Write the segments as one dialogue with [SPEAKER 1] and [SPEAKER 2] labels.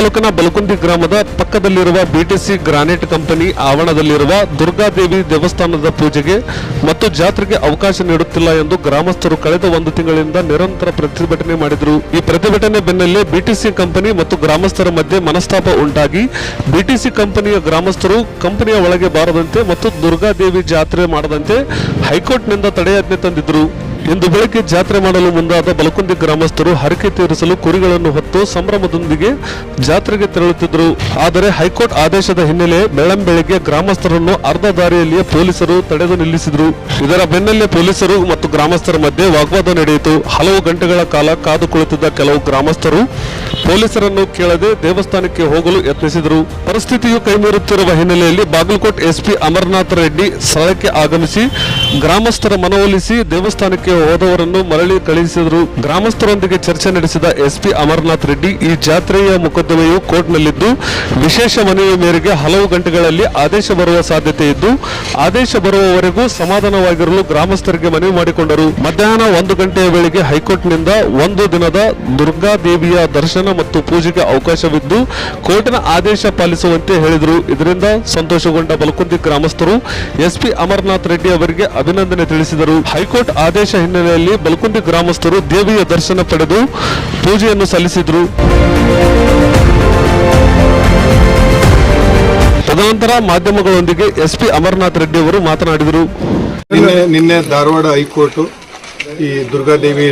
[SPEAKER 1] ತಾಲೂಕಿನ ಬಲಕುಂದಿ ಗ್ರಾಮದ ಪಕ್ಕದಲ್ಲಿರುವ ಬಿಟಿಸಿ ಗ್ರಾನೈಟ್ ಕಂಪನಿ ಆವರಣದಲ್ಲಿರುವ ದುರ್ಗಾದೇವಿ ದೇವಸ್ಥಾನದ ಪೂಜೆಗೆ ಮತ್ತು ಜಾತ್ರೆಗೆ ಅವಕಾಶ ನೀಡುತ್ತಿಲ್ಲ ಎಂದು ಗ್ರಾಮಸ್ಥರು ಕಳೆದ ಒಂದು ತಿಂಗಳಿಂದ ನಿರಂತರ ಪ್ರತಿಭಟನೆ ಮಾಡಿದರು. ಈ ಪ್ರತಿಭಟನೆ ಬೆನ್ನಲ್ಲೇ ಬಿಟಿಸಿ ಕಂಪನಿ ಮತ್ತು ಗ್ರಾಮಸ್ಥರ ಮಧ್ಯೆ ಮನಸ್ತಾಪ ಉಂಟಾಗಿ ಬಿಟಿಸಿ ಕಂಪನಿಯ ಗ್ರಾಮಸ್ಥರು ಕಂಪನಿಯ ಒಳಗೆ ಬಾರದಂತೆ ಮತ್ತು ದುರ್ಗಾದೇವಿ ಜಾತ್ರೆ ಮಾಡದಂತೆ ಹೈಕೋರ್ಟ್ನಿಂದ ತಡೆಯಾಜ್ಞೆ ತಂದಿದ್ದರು. ಇಂದು ಬೆಳಗ್ಗೆ ಜಾತ್ರೆ ಮಾಡಲು ಮುಂದಾದ ಬಲಕುಂದಿ ಗ್ರಾಮಸ್ಥರು ಹರಕೆ ತೀರಿಸಲು ಕುರಿಗಳನ್ನು ಹೊತ್ತು ಸಂಭ್ರಮದೊಂದಿಗೆ ಜಾತ್ರೆಗೆ ತೆರಳುತ್ತಿದ್ದರು. ಆದರೆ ಹೈಕೋರ್ಟ್ ಆದೇಶದ ಹಿನ್ನೆಲೆ ಬೆಳ್ಳಂಬೆಳಗ್ಗೆ ಗ್ರಾಮಸ್ಥರನ್ನು ಅರ್ಧ ದಾರಿಯಲ್ಲಿಯೇ ಪೊಲೀಸರು ತಡೆದು ನಿಲ್ಲಿಸಿದರು. ಇದರ ಬೆನ್ನಲ್ಲೇ ಪೊಲೀಸರು ಮತ್ತು ಗ್ರಾಮಸ್ಥರ ಮಧ್ಯೆ ವಾಗ್ವಾದ ನಡೆಯಿತು. ಹಲವು ಗಂಟೆಗಳ ಕಾಲ ಕಾದು ಕುಳಿತಿದ್ದ ಕೆಲವು ಗ್ರಾಮಸ್ಥರು ಪೊಲೀಸರನ್ನು ಕೇಳದೆ ದೇವಸ್ಥಾನಕ್ಕೆ ಹೋಗಲು ಯತ್ನಿಸಿದರು. ಪರಿಸ್ಥಿತಿಯು ಕೈಮೀರುತ್ತಿರುವ ಹಿನ್ನೆಲೆಯಲ್ಲಿ ಬಾಗಲಕೋಟ್ ಎಸ್ಪಿ ಅಮರನಾಥ ರೆಡ್ಡಿ ಸ್ಥಳಕ್ಕೆ ಆಗಮಿಸಿ ಗ್ರಾಮಸ್ಥರ ಮನವೊಲಿಸಿ ದೇವಸ್ಥಾನಕ್ಕೆ ಹೋದವರನ್ನು ಮರಳಿ ಕಳುಹಿಸಿದರು. ಗ್ರಾಮಸ್ಥರೊಂದಿಗೆ ಚರ್ಚೆ ನಡೆಸಿದ ಎಸ್ಪಿ ಅಮರನಾಥ ರೆಡ್ಡಿ ಈ ಜಾತ್ರೆಯ ಮೊಕದ್ದಮೆಯು ಕೋರ್ಟ್ನಲ್ಲಿದ್ದು, ವಿಶೇಷ ಮನವಿ ಮೇರೆಗೆ ಹಲವು ಗಂಟೆಗಳಲ್ಲಿ ಆದೇಶ ಬರುವ ಸಾಧ್ಯತೆ ಇದ್ದು, ಆದೇಶ ಬರುವವರೆಗೂ ಸಮಾಧಾನವಾಗಿರಲು ಗ್ರಾಮಸ್ಥರಿಗೆ ಮನವಿ ಮಾಡಿಕೊಂಡರು. ಮಧ್ಯಾಹ್ನ ಒಂದು ಗಂಟೆಯ ವೇಳೆಗೆ ಹೈಕೋರ್ಟ್ನಿಂದ ಒಂದು ದಿನದ ದುರ್ಗಾದೇವಿಯ ದರ್ಶನ ಮತ್ತು ಪೂಜೆಗೆ ಅವಕಾಶವಿದ್ದು ಕೋರ್ಟಿನ ಆದೇಶ ಪಾಲಿಸುವಂತೆ ಹೇಳಿದರು. ಇದರಿಂದ ಸಂತೋಷಗೊಂಡ ಬಲಕುಂದಿ ಗ್ರಾಮಸ್ಥರು ಎಸ್ಪಿ ಅಮರನಾಥ್ ರೆಡ್ಡಿ ಅವರಿಗೆ ಅಭಿನಂದನೆ ತಿಳಿಸಿದರು. ಹೈಕೋರ್ಟ್ ಆದೇಶ ಹಿನ್ನೆಲೆಯಲ್ಲಿ ಬಲಕುಂದಿ ಗ್ರಾಮಸ್ಥರು ದೇವಿಯ ದರ್ಶನ ಪಡೆದು ಪೂಜೆಯನ್ನು ಸಲ್ಲಿಸಿದರು. ತದನಂತರ ಮಾಧ್ಯಮಗಳೊಂದಿಗೆ ಎಸ್ಪಿ ಅಮರನಾಥ್ ರೆಡ್ಡಿ ಅವರು ಮಾತನಾಡಿದರು.
[SPEAKER 2] ನಿನ್ನೆ ಧಾರವಾಡ ಹೈಕೋರ್ಟ್ ಈ ದುರ್ಗಾದೇವಿ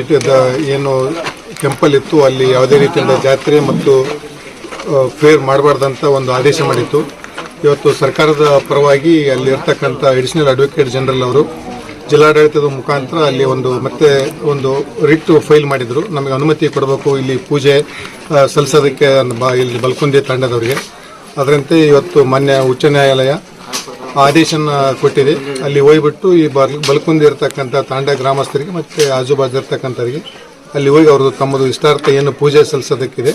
[SPEAKER 2] ಏನು ಟೆಂಪಲ್ ಇತ್ತು, ಅಲ್ಲಿ ಯಾವುದೇ ರೀತಿಯಿಂದ ಜಾತ್ರೆ ಮತ್ತು ಫೇರ್ ಮಾಡಬಾರ್ದಂತ ಒಂದು ಆದೇಶ ಮಾಡಿತ್ತು. ಇವತ್ತು ಸರ್ಕಾರದ ಪರವಾಗಿ ಅಲ್ಲಿ ಇರ್ತಕ್ಕಂಥ ಅಡಿಷನಲ್ ಅಡ್ವೊಕೇಟ್ ಜನರಲ್ ಅವರು ಜಿಲ್ಲಾಡಳಿತದ ಮುಖಾಂತರ ಅಲ್ಲಿ ಒಂದು ಮತ್ತೆ ಒಂದು ರಿಟ್ ಫೈಲ್ ಮಾಡಿದರು. ನಮಗೆ ಅನುಮತಿ ಕೊಡಬೇಕು, ಇಲ್ಲಿ ಪೂಜೆ ಸಲ್ಲಿಸೋದಕ್ಕೆ ಇಲ್ಲಿ ಬಲ್ಕುಂದಿ ತಂಡದವರಿಗೆ. ಅದರಂತೆ ಇವತ್ತು ಮಾನ್ಯ ಉಚ್ಚ ನ್ಯಾಯಾಲಯ ಆದೇಶನ ಕೊಟ್ಟಿದೆ. ಅಲ್ಲಿ ಹೋಗ್ಬಿಟ್ಟು ಈ ಬಲ್, ಬಲ್ಕುಂದಿ ಇರ್ತಕ್ಕಂಥ ತಾಂಡ ಗ್ರಾಮಸ್ಥರಿಗೆ ಮತ್ತು ಆಜುಬಾಜು ಇರ್ತಕ್ಕಂಥವ್ರಿಗೆ ಅಲ್ಲಿ ಹೋಗಿ ಅವ್ರದ್ದು ತಮ್ಮದು ಇಷ್ಟಾರ್ಥ ಏನು ಪೂಜೆ ಸಲ್ಲಿಸೋದಕ್ಕಿದೆ.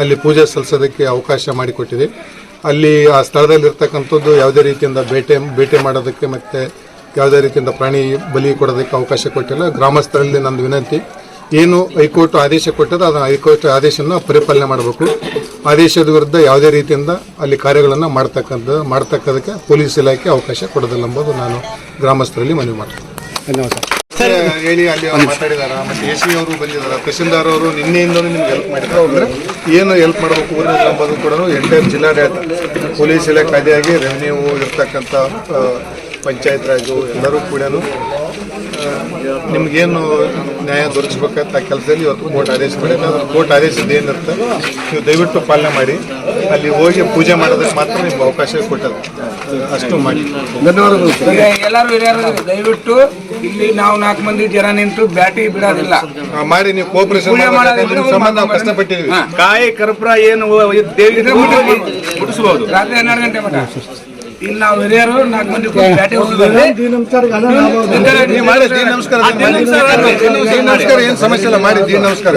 [SPEAKER 2] ಅಲ್ಲಿ ಪೂಜೆ ಸಲ್ಲಿಸೋದಕ್ಕೆ ಅವಕಾಶ ಮಾಡಿಕೊಟ್ಟಿದೆ. ಅಲ್ಲಿ ಆ ಸ್ಥಳದಲ್ಲಿರ್ತಕ್ಕಂಥದ್ದು ಯಾವುದೇ ರೀತಿಯಿಂದ ಬೇಟೆ ಬೇಟೆ ಮಾಡೋದಕ್ಕೆ ಮತ್ತು ಯಾವುದೇ ರೀತಿಯಿಂದ ಪ್ರಾಣಿ ಬಲಿ ಕೊಡೋದಕ್ಕೆ ಅವಕಾಶ ಕೊಟ್ಟಿಲ್ಲ. ಗ್ರಾಮಸ್ಥರಲ್ಲಿ ನಂದು ವಿನಂತಿ, ಏನು ಹೈಕೋರ್ಟ್ ಆದೇಶ ಕೊಟ್ಟದ ಅದನ್ನು ಹೈಕೋರ್ಟ್ ಆದೇಶನ ಪರಿಪಾಲನೆ ಮಾಡಬೇಕು. ಆದೇಶದ ವಿರುದ್ಧ ಯಾವುದೇ ರೀತಿಯಿಂದ ಅಲ್ಲಿ ಕಾರ್ಯಗಳನ್ನು ಮಾಡ್ತಕ್ಕಂಥ, ಮಾಡ್ತಕ್ಕದಕ್ಕೆ ಪೊಲೀಸ್ ಇಲಾಖೆ ಅವಕಾಶ ಕೊಡೋದಿಲ್ಲ ಎಂಬುದು ನಾನು ಗ್ರಾಮಸ್ಥರಲ್ಲಿ ಮನವಿ ಮಾಡ್ತೀನಿ. ಹೇಳಿ ಅಲ್ಲಿ ಮಾತಾಡಿದಾರ ಮತ್ತೆ ಎ ಸಿ ಅವರು ಬಂದಿದಾರ ತಹಸೀಲ್ದಾರ್ ಅವರು ನಿನ್ನೆಯಿಂದ ನಿಮ್ಗೆ ಹೆಲ್ಪ್ ಮಾಡಿದ್ರು. ಅಂದ್ರೆ ಏನು ಹೆಲ್ಪ್ ಮಾಡಬೇಕು ಊರಿನ ಎಂಬುದು ಕೂಡ ಎಂಟೈರ್ ಜಿಲ್ಲಾಡಳಿತ ಪೊಲೀಸ್ ಇಲಾಖೆ ಆಗಿ ರೆವಿನ್ಯೂ ಇರ್ತಕ್ಕಂಥ ಪಂಚಾಯತ್ ರಾಜು ಎಲ್ಲರೂ ಕೂಡ ನಿಮ್ಗೇನು ನ್ಯಾಯ ದೊರಕಿಸ್ಬೇಕಂತ ಆ ಕೆಲಸದಲ್ಲಿ ಇವತ್ತು ಕೋರ್ಟ್ ಆದೇಶ ಮಾಡಿ ಅದ್ರ ಕೋರ್ಟ್ ಆದೇಶದ ಏನಿರುತ್ತೆ ನೀವು ದಯವಿಟ್ಟು ಪಾಲನೆ ಮಾಡಿ. ಅಲ್ಲಿ ಹೋಗಿ ಪೂಜೆ ಮಾಡೋದಕ್ಕೆ ಮಾತ್ರ ನಿಮ್ಗೆ ಅವಕಾಶ ಕೊಟ್ಟದ್ದು. ಅಷ್ಟು ಮಾಡಿ. ಧನ್ಯವಾದಗಳು.
[SPEAKER 3] ಎಲ್ಲರೂ ದಯವಿಟ್ಟು ಇಲ್ಲಿ ನಾವು ನಾಲ್ಕು ಮಂದಿ ಜನ ನಿಂತು ಬ್ಯಾಟಿ ಬಿಡೋದಿಲ್ಲ.
[SPEAKER 2] ಆ, ಮಾಡಿ ನೀವು ಕೋಪರೇಷನ್ ಸಂಬಂಧ ನಾವು ಕಷ್ಟಪಟ್ಟಿದ್ದೀವಿ.
[SPEAKER 4] ಕಾಯಿ ಕರ್ಪುರ ಏನು ದೇವಿ ಮುಟ್ಟಿಸಬಹುದು
[SPEAKER 3] ರಾತ್ರಿ ಹನ್ನೆರಡು ಗಂಟೆ ಮಟ್ಟ ಇಲ್ಲಿ ನಾವು ಹಿರಿಯರು ನಾಲ್ಕು ಮಂದಿ ಕೂತು ಬ್ಯಾಟಿ ಹೋಗಿದ್ದಾರೆ
[SPEAKER 2] ನೀವು ಮಾಡಿ ದೀನ್ ನಮಸ್ಕಾರ ದೀನ್ ನಮಸ್ಕಾರ ಏನು ಸಮಸ್ಯೆ ಇಲ್ಲ ಮಾಡಿ ದೀನ್ ನಮಸ್ಕಾರ.